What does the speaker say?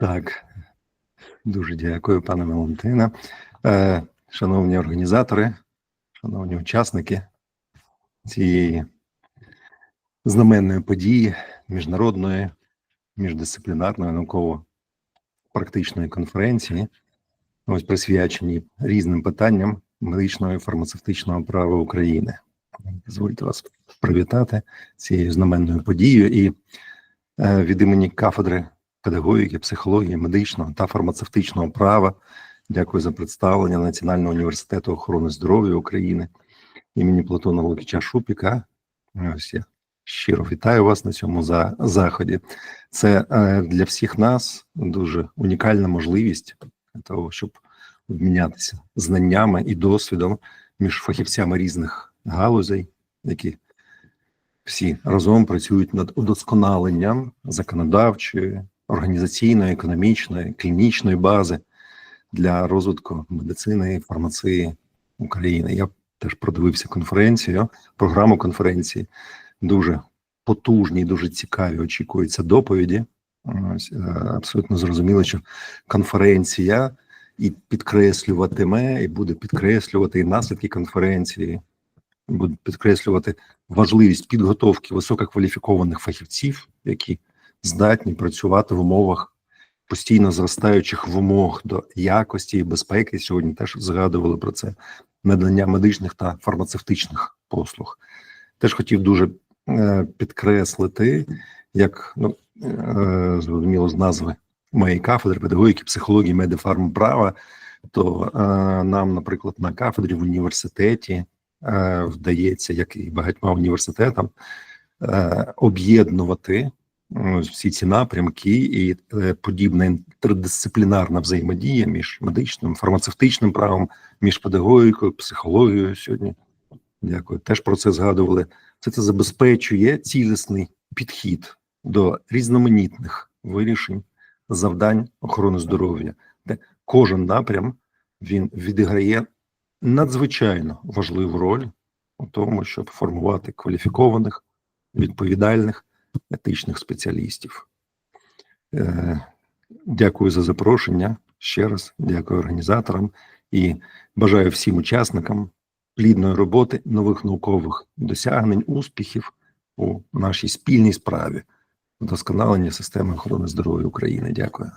Так, дуже дякую, пане Валентина. Е, Шановні організатори, шановні учасники цієї знаменної події міжнародної, міждисциплінарної науково-практичної конференції, ось присвячені різним питанням медичного і фармацевтичного права України. Дозвольте вас привітати цією знаменною подією і е, від імені кафедри педагогіки, психології, медичного та фармацевтичного права. Дякую за представлення Національного університету охорони здоров'я України імені Платона Лукіча Шупіка. Ось я щиро вітаю вас на цьому за заході. Це е, для всіх нас дуже унікальна можливість того, щоб обмінятися знаннями і досвідом між фахівцями різних галузей, які всі разом працюють над удосконаленням законодавчої, організаційної, економічної, клінічної бази для розвитку медицини і фармації України. Я теж продивився конференцію, програму конференції. Дуже потужні, дуже цікаві. Очікуються доповіді. Е, абсолютно зрозуміло, що конференція і підкреслюватиме, і буде підкреслювати і наслідки конференції, буде підкреслювати важливість підготовки висококваліфікованих фахівців, які здатні працювати в умовах постійно зростаючих вимог до якості і безпеки. Сьогодні теж згадували про це надання медичних та фармацевтичних послуг. Теж хотів дуже е, підкреслити, як ну е, зрозуміло з назви моєї кафедри педагогіки, психології, медифармправа, то е, нам, наприклад, на кафедрі в університеті е, вдається, як і багатьма університетам, е, об'єднувати всі ці напрямки і е, подібна інтердисциплінарна взаємодія між медичним, фармацевтичним правом, між педагогікою, психологією сьогодні. Дякую. Теж про це згадували. Все це забезпечує цілісний підхід до різноманітних вирішень завдань охорони здоров'я, де кожен напрям він відіграє надзвичайно важливу роль у тому, щоб формувати кваліфікованих, відповідальних етичних спеціалістів. Е, Дякую за запрошення. Ще раз дякую організаторам і бажаю всім учасникам плідної роботи, нових наукових досягнень, успіхів у нашій спільній справі вдосконалення системи охорони здоров'я України. Дякую.